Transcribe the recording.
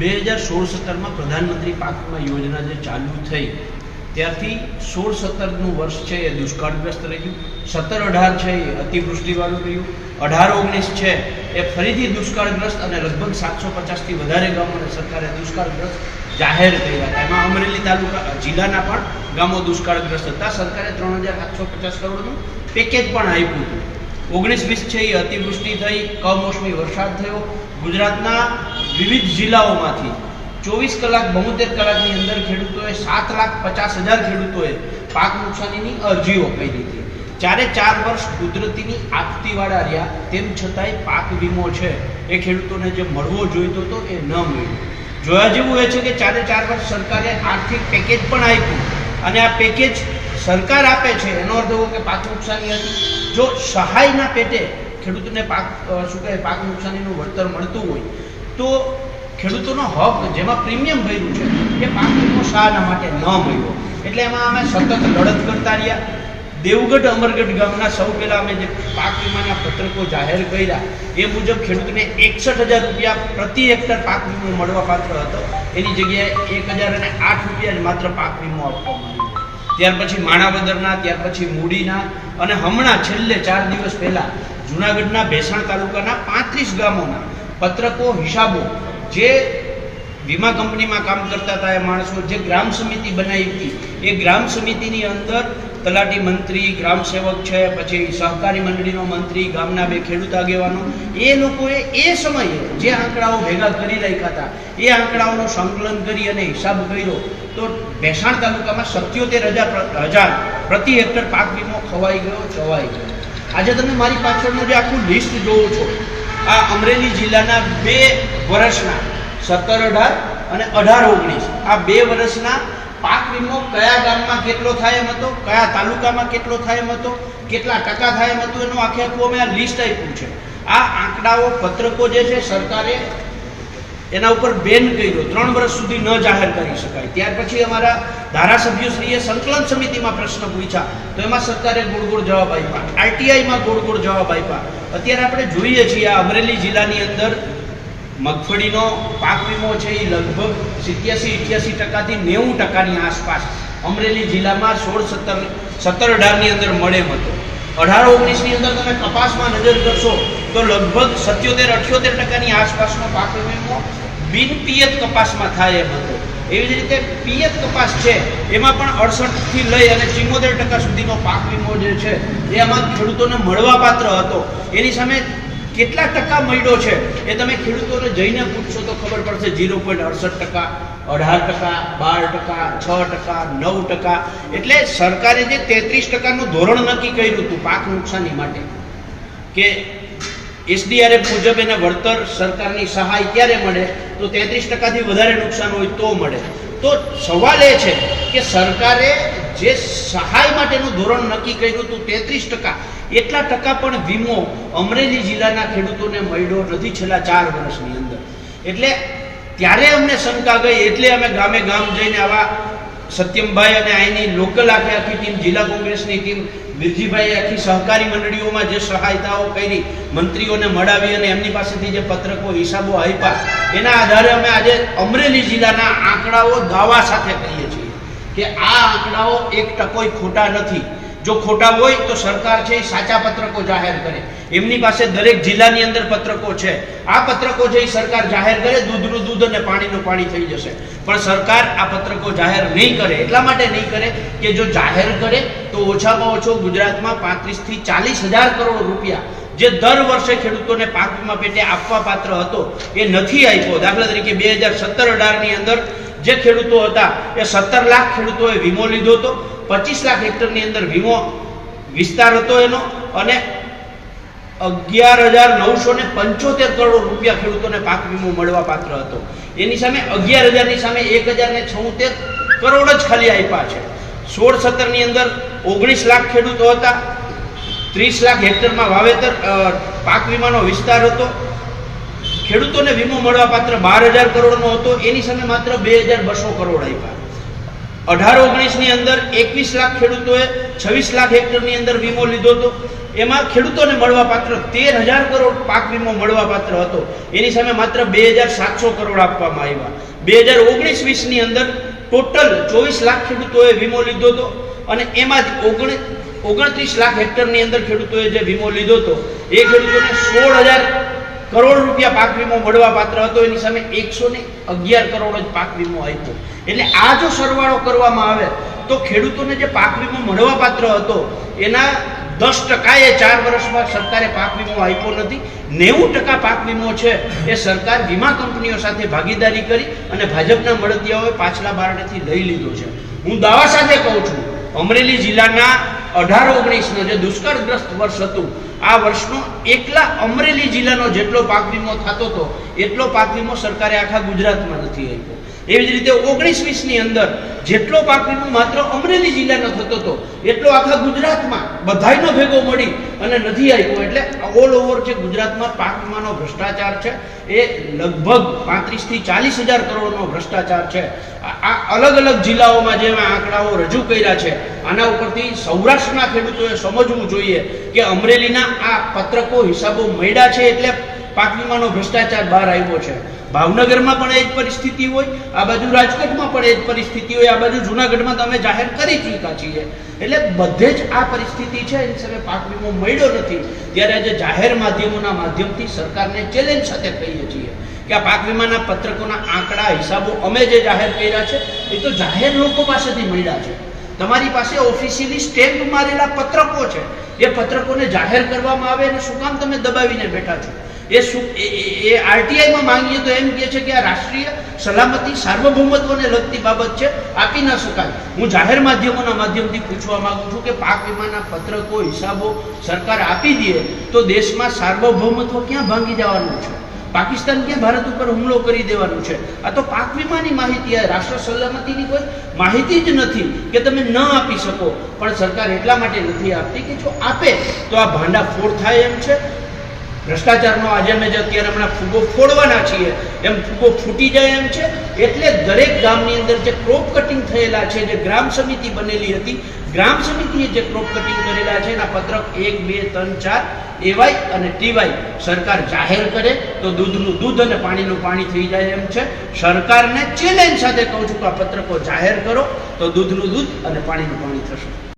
બે હજાર સોળ સત્તરમાં પ્રધાનમંત્રી પાક યોજના જે ચાલુ થઈ, ત્યારથી સોળ સત્તરનું વર્ષ છે એ દુષ્કાળગ્રસ્ત રહ્યું. સત્તર અઢાર છે એ અતિવૃષ્ટિવાળું રહ્યું. અઢાર ઓગણીસ છે એ ફરીથી દુષ્કાળગ્રસ્ત અને લગભગ સાતસો પચાસથી વધારે ગામોને સરકારે દુષ્કાળગ્રસ્ત જાહેર કર્યા હતા. એમાં અમરેલી તાલુકા જિલ્લાના પણ ગામો દુષ્કાળગ્રસ્ત હતા. સરકારે ત્રણ હજાર સાતસો પચાસ કરોડનું પેકેજ પણ આપ્યું હતું. ઓગણીસ વીસ છે એ અતિવૃષ્ટિ થઈ, કમોસમી વરસાદ થયો. ગુજરાતના વિવિધ જિલ્લાઓમાંથી ચોવીસ કલાક, બોતેર કલાકની અંદર ખેડૂતોએ સાત લાખ પચાસ હજાર ખેડૂતોએ પાક નુકસાનીની અરજીઓ કરી દીધી ચારે ચાર વર્ષ કુદરતીની આપતીવાળા રહ્યા, તેમ છતાંય પાક વીમો છે. એ ખેડૂતોને જે મળવો જોઈતો હતો એ ન મળ્યો. જોયા જેવું એ છે કે ચારે ચાર વર્ષ સરકારે આર્થિક પેકેજ પણ આપ્યું. અને આ પેકેજ સરકાર આપે છે, એનો અર્થ એવો કે પાક નુકસાની હતી. જો સહાયના પેટે ખેડૂતોને પાક શું કહે પાક નુકસાનીનું વળતર મળતું હોય, તો ખેડૂતોનો હક, જેમાં પ્રીમિયમ ભર્યું છે, એ પાક વીમો શાના માટે ન મળ્યો. એટલે એમાં અમે સતત લડત કરતા રહ્યા. દેવગઢ અમરગઢ ગામના સૌ પહેલાં અમે જે પાક વીમાના પત્રકો જાહેર કર્યા, એ મુજબ ખેડૂતને એકસઠ હજાર રૂપિયા પ્રતિ હેક્ટર પાક વીમો મળવા પાત્ર હતો. એની જગ્યાએ એક હજાર અને આઠ રૂપિયા જ માત્ર પાક વીમો આપવામાં આવ્યો. ત્યાર પછી માણાવદરના, ત્યાર પછી મૂડીના અને હમણાં છેલ્લે ચાર દિવસ પહેલા જુનાગઢના ભેસાણ તાલુકાના પાંત્રીસ ગામોના પત્રકો, હિસાબો જે વીમા કંપનીમાં કામ કરતા હતા એ માણસો, જે ગ્રામ સમિતિ બનાવી હતી, એ ગ્રામ સમિતિની અંદર તલાટી મંત્રી, ગ્રામ સેવક છે, પછી સહકારી મંડળીનો મંત્રી, ગામના બે ખેડૂત આગેવાનો, એ લોકોએ એ સમયે જે આંકડાઓ ભેગા કરી રાખ્યા હતા, એ આંકડાઓનું સંકલન કરી અને હિસાબ કર્યો, તો ભેસાણ તાલુકામાં સત્યોતેર હજાર હજાર પ્રતિ હેક્ટર પાક વીમો ખવાઈ ગયો ચવાઈ ગયો. આજે તમે મારી પાછળનું જે આખું લિસ્ટ જોવો છો, આ અમરેલી જિલ્લાના બે વર્ષના, સત્તર અઢાર અને અઢાર ઓગણીસ, આ બે વર્ષના પાક વીમો કયા ગામમાં કેટલો થાય એમ હતો, કયા તાલુકામાં કેટલો થાય એમ હતો, કેટલા ટકા થાય એમ હતું એનું આખે આખું અમે આ લિસ્ટ આપ્યું છે. આ આંકડાઓ પત્રકો જે છે સરકારે એના ઉપર બેન કર્યો, ત્રણ વર્ષ સુધી ન જાહેર કરી શકાય. ત્યાર પછી અમારા ધારાસભ્યશ્રીએ સંકલન સમિતિમાં પ્રશ્ન પૂછ્યા, તો એમાં સરકારે ગોળ ગોળ જવાબ આપ્યા. આરટીઆઈમાં ગોળ ગોળ જવાબ આપ્યા. અત્યારે આપણે જોઈએ છીએ આ અમરેલી જિલ્લાની અંદર મગફળીનો પાક વીમો છે એ લગભગ સિત્યાસી, ઇઠ્યાસી ટકાથી નેવું ટકાની આસપાસ અમરેલી જિલ્લામાં સોળ, સત્તર સત્તર અઢારની અંદર મળે હતો. અઢાર, ઓગણીસની અંદર તમે કપાસમાં નજર કરશો તો લગભગ સત્યોતેર, અઠ્યોતેર ટકાની આસપાસનો પાક વીમો બિન પિયત કપાસમાં થાય એમ હતો. એવી જ રીતે પિયત કપાસ છે, એમાં પણ અડસઠથી લઈ અને ચિમ્મોતેર ટકા સુધીનો પાક વીમો જે છે, એ આમાં ખેડૂતોને મળવાપાત્ર હતો. એની સામે કેટલા ટકા મળ્યો છે એ તમે ખેડૂતોને જઈને પૂછશો તો ખબર પડશે ઝીરો પોઈન્ટ અડસઠ ટકા, અઢાર ટકા, બાર ટકા, છ ટકા, નવ ટકા. એટલે સરકારે જે તેત્રીસ ટકાનું ધોરણ નક્કી કર્યું હતું પાક નુકસાની માટે, કે એસડીઆરએફ મુજબ એને વળતર સરકારની સહાય ક્યારે મળે, તો તેત્રીસ ટકાથી વધારે નુકસાન હોય તો મળે. તો સવાલ એ છે કે સરકારે જે સહાય માટેનું ધોરણ નક્કી કર્યું હતું તેત્રીસ ટકા. એટલા ટકા પણ વીમો અમરેલી જિલ્લાના ખેડૂતોને મળ્યો નથી છેલ્લા ચાર વર્ષની અંદર. એટલે ત્યારે અમને શંકા ગઈ, એટલે અમે ગામે ગામ જઈને આવા સત્યમભાઈ અને અહીંની લોકલ આખી આખી ટીમ જિલ્લા કોંગ્રેસની ટીમ વિરજીભાઈ આખી સહકારી મંડળીઓમાં જે સહાયતાઓ કરી, મંત્રીઓને મળાવી અને એમની પાસેથી જે પત્રકો, હિસાબો આપ્યા, એના આધારે અમે આજે અમરેલી જિલ્લાના આંકડાઓ દાવા સાથે કહીએ છીએ. કે આ આંકડાઓ એક ટકોય ખોટા નથી. જો ખોટા હોય તો સરકાર છે એ સાચા પત્રકો જાહેર કરે. એમની પાસે દરેક જિલ્લાની અંદર પત્રકો છે. આ પત્રકો એ સરકાર જાહેર કરે, દૂધનું દૂધ અને પાણીનું પાણી થઈ જશે. પણ સરકાર આ પત્રકો જાહેર નહીં કરે. એટલા માટે નહીં કરે કે જો જાહેર કરે તો ઓછામાં ઓછો ગુજરાતમાં પાંત્રીસથી ચાલીસ હજાર કરોડ રૂપિયા જે દર વર્ષે ખેડૂતોને પાકમાં પેટે આપવા પાત્ર હતો એ નથી આપ્યો. દાખલા તરીકે બે હજાર સત્તર અઢારની અંદર જે ખેડૂતો હતા, એ સત્તર લાખ ખેડૂતોએ વીમો લીધો હતો. પચીસ લાખ હેક્ટરની અંદર વીમો વિસ્તાર હતો એનો અને અગિયાર હજાર નવસો ને પંચોતેર કરોડ રૂપિયા ખેડૂતોને પાક વીમો મળવા પાત્ર હતો. એની સામે અગિયાર હજારની સામે એક હજાર ને છોતેર કરોડ જ ખાલી આપ્યા છે. સોળ સત્તરની અંદર ઓગણીસ લાખ ખેડૂતો હતા. ત્રીસ લાખ હેક્ટરમાં વાવેતર પાક વીમાનો વિસ્તાર હતો. ખેડૂતોને વીમો મળવા પાત્ર બાર હજાર કરોડનો હતો. એની સામે માત્ર બે હજાર બસો કરોડ આપ્યા. અઢાર ઓગણીસની અંદર એકવીસ લાખ ખેડૂતોએ છવ્વીસ લાખ હેક્ટરની અંદર વીમો લીધો હતો. એમાં ખેડૂતોને મળવાપાત્ર તેર હજાર કરોડ પાક વીમો મળવાપાત્ર હતો. એની સામે માત્ર બે હજાર સાતસો કરોડ આપવામાં આવ્યા. બે હજાર ઓગણીસ વીસની અંદર ટોટલ ચોવીસ લાખ ખેડૂતોએ વીમો લીધો હતો અને એમાં જ ઓગણ ઓગણત્રીસ લાખ હેક્ટરની અંદર ખેડૂતોએ જે વીમો લીધો હતો, એ ખેડૂતોને સોળ હજાર કરોડ રૂપિયા પાક વીમો મળવા પાત્ર હતો, એની સામે એકસો ને અગિયાર કરોડ જ પાક વીમો આપ્યો. એટલે આ જો સરવાળો કરવામાં આવે, તો ખેડૂતોને જે પાક વીમો મળવા પાત્ર હતો, એના દસ ટકાએ ચાર વર્ષમાં સરકારે પાક વીમો આપ્યો નથી. નેવું ટકા પાક વીમો છે, એ સરકાર વીમા કંપનીઓ સાથે ભાગીદારી કરી અને ભાજપના મળદિયાઓએ પાછલા બારણેથી લઈ લીધો છે. હું દાવા સાથે કહું છું, અમરેલી જિલ્લાના અઢાર ઓગણીસનો જે દુષ્કાળગ્રસ્ત વર્ષ હતું, આ વર્ષનો એકલા અમરેલી જિલ્લાનો જેટલો પાક વીમો થતો હતો, એટલો પાક વીમો સરકારે આખા ગુજરાતમાં નથી આપ્યો. એવી જ રીતે ઓગણીસ વીસની અંદર જેટલો પાક વીમો માત્ર અમરેલી જિલ્લાનો થતો હતો, એટલો આખા ગુજરાતમાં બધાયનો ભેગો મળી અને નથી આવ્યો એટલે ઓલ ઓવર જે ગુજરાતમાં પાક વીમાનો ભ્રષ્ટાચાર છે, એ લગભગ પાંત્રીસથી ચાલીસ હજાર કરોડનો ભ્રષ્ટાચાર છે. આ અલગ અલગ જિલ્લાઓમાં જેવા આંકડાઓ રજૂ કર્યા છે, આના ઉપરથી સૌરાષ્ટ્રના ખેડૂતોએ સમજવું જોઈએ કે અમરેલીના આ પત્રકો હિસાબો મળ્યા છે એટલે પાક વીમાનો ભ્રષ્ટાચાર બહાર આવ્યો છે. ભાવનગરમાં પણ એ જ પરિસ્થિતિ હોય, આ બાજુ રાજકોટમાં પણ એ જ પરિસ્થિતિ હોય, આ બાજુ જુનાગઢમાં તમે જાહેર કરી ચૂક્યા છીએ. એટલે બધે જ આ પરિસ્થિતિ છે, એની સામે પાક વીમો મળ્યો નથી. ત્યારે આજે જાહેર માધ્યમોના માધ્યમથી સરકારને ચેલેન્જ સાથે કહીએ છીએ કે આ પાક વીમાના પત્રકોના આંકડા, હિસાબો અમે જે જાહેર કર્યા છે, એ તો જાહેર લોકો પાસેથી મળ્યા છે. તમારી પાસે ઓફિશિયલી સ્ટેમ્પ મારેલા પત્રકો છે. એ પત્રકોને જાહેર કરવામાં આવે અને શું કામ તમે દબાવીને બેઠા છો? એ શું એ આરટીઆઈમાં માંગીએ તો એમ કહે છે કે આ રાષ્ટ્રીય સલામતી સાર્વભૌમત્વને લગતી બાબત છે. આપી ન શકાય. હું જાહેર માધ્યમોના માધ્યમથી પૂછવા માંગુ છું કે પાક વીમાના પત્રકો, હિસાબો સરકાર આપી દે તો દેશમાં સાર્વભૌમત્વ ક્યાં ભાંગી જવાનું છે? પાકિસ્તાન ક્યાં ભારત ઉપર હુમલો કરી દેવાનું છે? આ તો પાક વીમાની માહિતી આ રાષ્ટ્ર સલામતીની કોઈ માહિતી જ નથી કે તમે ન આપી શકો. પણ સરકાર એટલા માટે નથી આપતી કે જો આપે, તો આ ભાંડા ફોડ થાય એમ છે? ભ્રષ્ટાચારનો આજે અમે જે અત્યારે હમણાં ફૂગો ફોડવાના છીએ. એમ ફૂગો ફૂટી જાય એમ છે? એટલે દરેક ગામની અંદર જે ક્રોપ કટિંગ થયેલા છે, જે ગ્રામ સમિતિ બનેલી હતી ગ્રામ સમિતિએ જે ક્રોપ કટિંગ કરેલા છે, એના પત્રક એક, બે, ત્રણ, ચાર, એવાય અને ટીવાય સરકાર જાહેર કરે તો દૂધનું દૂધ અને પાણીનું પાણી થઈ જાય એમ છે. સરકારને ચેલેન્જ સાથે કહું છું કે આ પત્રકો જાહેર કરો તો દૂધનું દૂધ અને પાણીનું પાણી થશે.